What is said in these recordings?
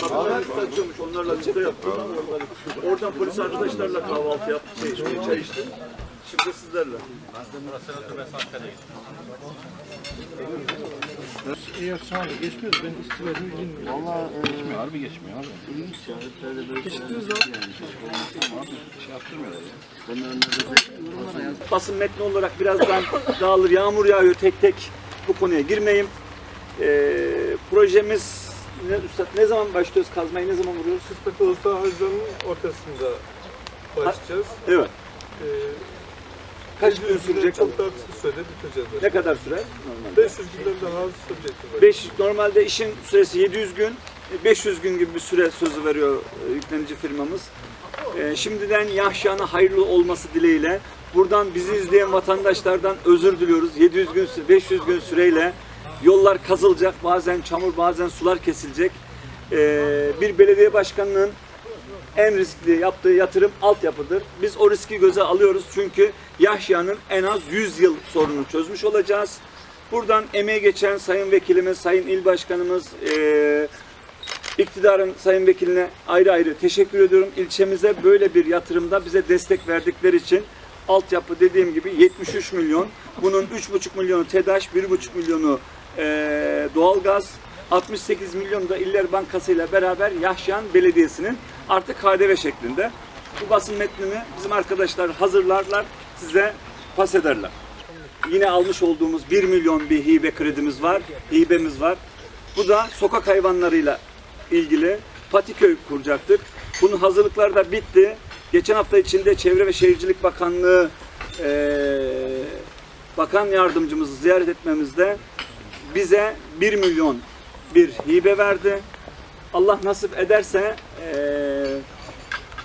Kahvaltı açıyormuş, onlarla açıkta yaptık. Oradan polis arkadaşlarla kahvaltı yaptık, şey çay içtik. Şimdi sizlerle. İyi akşamlar. Geçmiyoruz. Ben istiyorum. Bilmiyorum. Valla geçmiyor harbi geçmiyor abi. Geçtiğiniz zaman Şey yaptırmıyorlar ya. Basın metni olarak birazdan dağılır, yağmur yağıyor tek tek bu konuya girmeyeyim. Ee, projemiz ne, Üstad, ne zaman başlıyoruz kazmayı, ne zaman vuruyoruz? kısmet olsa Haziran'ın ortasında başlayacağız. Evet. Ee, Kaç gün sürecek? Çok daha kısa sürede biteceğiz. Ne kadar sürer? Normalde. 500 günden daha az sürecek. bu. 5 normalde işin süresi 700 gün, 500 gün gibi bir süre sözü veriyor e, yüklenici firmamız. E, şimdiden Yahşan'a hayırlı olması dileğiyle buradan bizi izleyen vatandaşlardan özür diliyoruz. 700 gün, sü- 500 gün süreyle yollar kazılacak, bazen çamur, bazen sular kesilecek. E, bir belediye başkanının en riskli yaptığı yatırım altyapıdır. Biz o riski göze alıyoruz çünkü Yahşa'nın en az 100 yıl sorununu çözmüş olacağız. Buradan emeği geçen Sayın Vekilimiz, Sayın İl Başkanımız, eee iktidarın Sayın Vekiline ayrı ayrı teşekkür ediyorum. İlçemize böyle bir yatırımda bize destek verdikleri için altyapı dediğim gibi 73 milyon. Bunun 3,5 milyonu TEDAŞ, 1,5 milyonu eee doğalgaz, 68 milyon da İller Bankası ile beraber Yahşan Belediyesi'nin artık KDV şeklinde. Bu basın metnini bizim arkadaşlar hazırlarlar, size pas ederler. Yine almış olduğumuz 1 milyon bir hibe kredimiz var, hibemiz var. Bu da sokak hayvanlarıyla ilgili Patiköy kuracaktık. Bunun hazırlıkları da bitti. Geçen hafta içinde Çevre ve Şehircilik Bakanlığı eee, Bakan Yardımcımızı ziyaret etmemizde bize 1 milyon bir hibe verdi. Allah nasip ederse eee,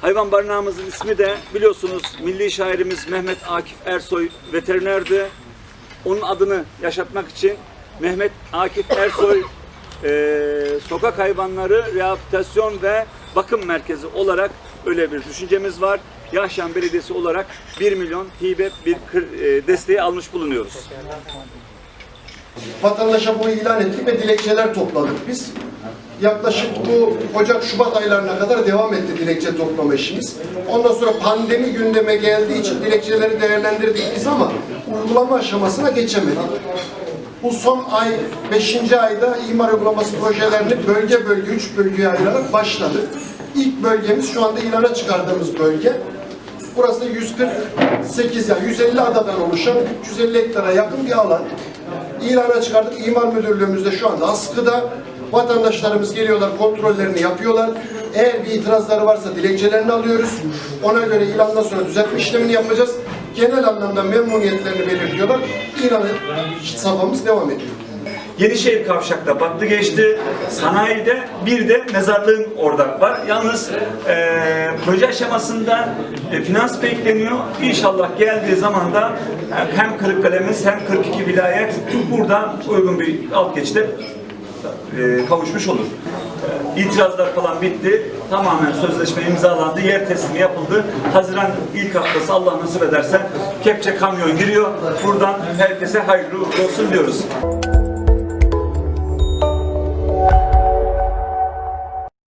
hayvan barınağımızın ismi de biliyorsunuz milli şairimiz Mehmet Akif Ersoy veterinerdi. Onun adını yaşatmak için Mehmet Akif Ersoy eee, sokak hayvanları rehabilitasyon ve bakım merkezi olarak öyle bir düşüncemiz var. Yahşan Belediyesi olarak 1 milyon hibe bir desteği almış bulunuyoruz. Vatandaşa bunu ilan ettik ve dilekçeler topladık biz. Yaklaşık bu Ocak, Şubat aylarına kadar devam etti dilekçe toplama işimiz. Ondan sonra pandemi gündeme geldiği için dilekçeleri değerlendirdik biz ama uygulama aşamasına geçemedik. Bu son ay, 5. ayda imar uygulaması projelerini bölge bölge, 3 bölgeye ayırarak başladık. İlk bölgemiz şu anda ilana çıkardığımız bölge. Burası da 148 yani 150 adadan oluşan 350 hektara yakın bir alan. İlana çıkardık. İmar Müdürlüğümüzde şu anda askıda. Vatandaşlarımız geliyorlar, kontrollerini yapıyorlar. Eğer bir itirazları varsa dilekçelerini alıyoruz. Ona göre ilandan sonra düzeltme işlemini yapacağız. Genel anlamda memnuniyetlerini belirtiyorlar. İlan safhamız devam ediyor. Yenişehir Kavşak'ta battı geçti. Sanayide bir de mezarlığın orada var. Yalnız eee, proje aşamasında e, finans bekleniyor. İnşallah geldiği zaman da e, hem Kırıkkale'miz hem 42 vilayet burada uygun bir alt geçide e, kavuşmuş olur. E, İtirazlar falan bitti. Tamamen sözleşme imzalandı. Yer teslimi yapıldı. Haziran ilk haftası Allah nasip ederse kepçe kamyon giriyor. Buradan herkese hayırlı olsun diyoruz.